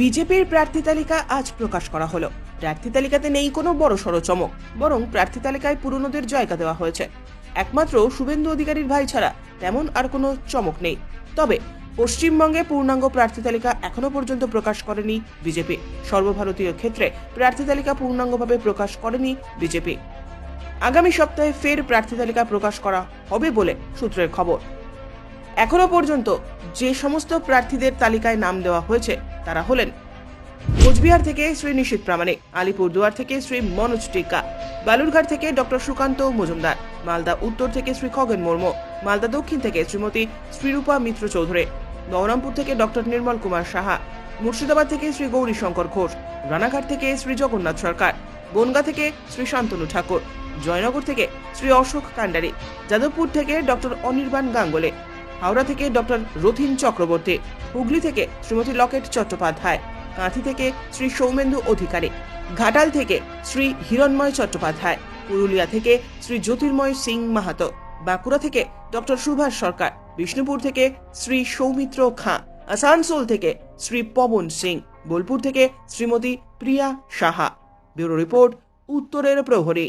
বিজেপির প্রার্থী তালিকা আজ প্রকাশ করা হলো। প্রার্থী তালিকাতে নেই কোনো বড় সড় চমক, বরং প্রার্থী তালিকায় পুরনোদের জায়গা দেওয়া হয়েছে। একমাত্র শুভেন্দু অধিকারীর ভাই ছাড়া তেমন আর কোনো চমক নেই। তবে পশ্চিমবঙ্গে পূর্ণাঙ্গ প্রার্থী তালিকা এখনও পর্যন্ত প্রকাশ করেনি বিজেপি। সর্বভারতীয় ক্ষেত্রে প্রার্থী তালিকা পূর্ণাঙ্গভাবে প্রকাশ করেনি বিজেপি। আগামী সপ্তাহে ফের প্রার্থী তালিকা প্রকাশ করা হবে বলে সূত্রের খবর। এখনও পর্যন্ত যে সমস্ত প্রার্থীদের তালিকায় নাম দেওয়া হয়েছে, তারা হলেন কোচবিহার থেকে শ্রী নিশীত প্রামাণিক, আলিপুরদুয়ার থেকে শ্রী মনোজ টিকা বালুরঘাট থেকে ডক্টর সুকান্ত মজুমদার, মালদা উত্তর থেকে শ্রী খগেন মুর্মু, মালদা দক্ষিণ থেকে শ্রীমতী শ্রীরূপা মিত্র চৌধুরী নবরামপুর থেকে ডক্টর নির্মল কুমার সাহা, মুর্শিদাবাদ থেকে শ্রী গৌরী শঙ্কর ঘোষ, রানাঘাট থেকে শ্রী জগন্নাথ সরকার, বনগা থেকে শ্রী শান্তনু ঠাকুর, জয়নগর থেকে শ্রী অশোক কান্ডারি, যাদবপুর থেকে ডক্টর অনির্বাণ গাঙ্গুলে হাওড়া থেকে ডক্টর রথিন চক্রবর্তী, হুগলি থেকে শ্রীমতী লকেট চট্টোপাধ্যায়, কাঁথি থেকে শ্রী সৌমেন্দু অধিকারী, ঘাটাল থেকে শ্রী হিরণময় চট্টোপাধ্যায়, পুরুলিয়া থেকে শ্রী জ্যোতির্ময় সিং মাহাতো, বাঁকুড়া থেকে ডক্টর সুভাষ সরকার, বিষ্ণুপুর থেকে শ্রী সৌমিত্র খাঁ, আসানসোল থেকে শ্রী পবন সিং, বোলপুর থেকে শ্রীমতী প্রিয়া সাহা। ব্যুরো রিপোর্ট, উত্তরের প্রহরী।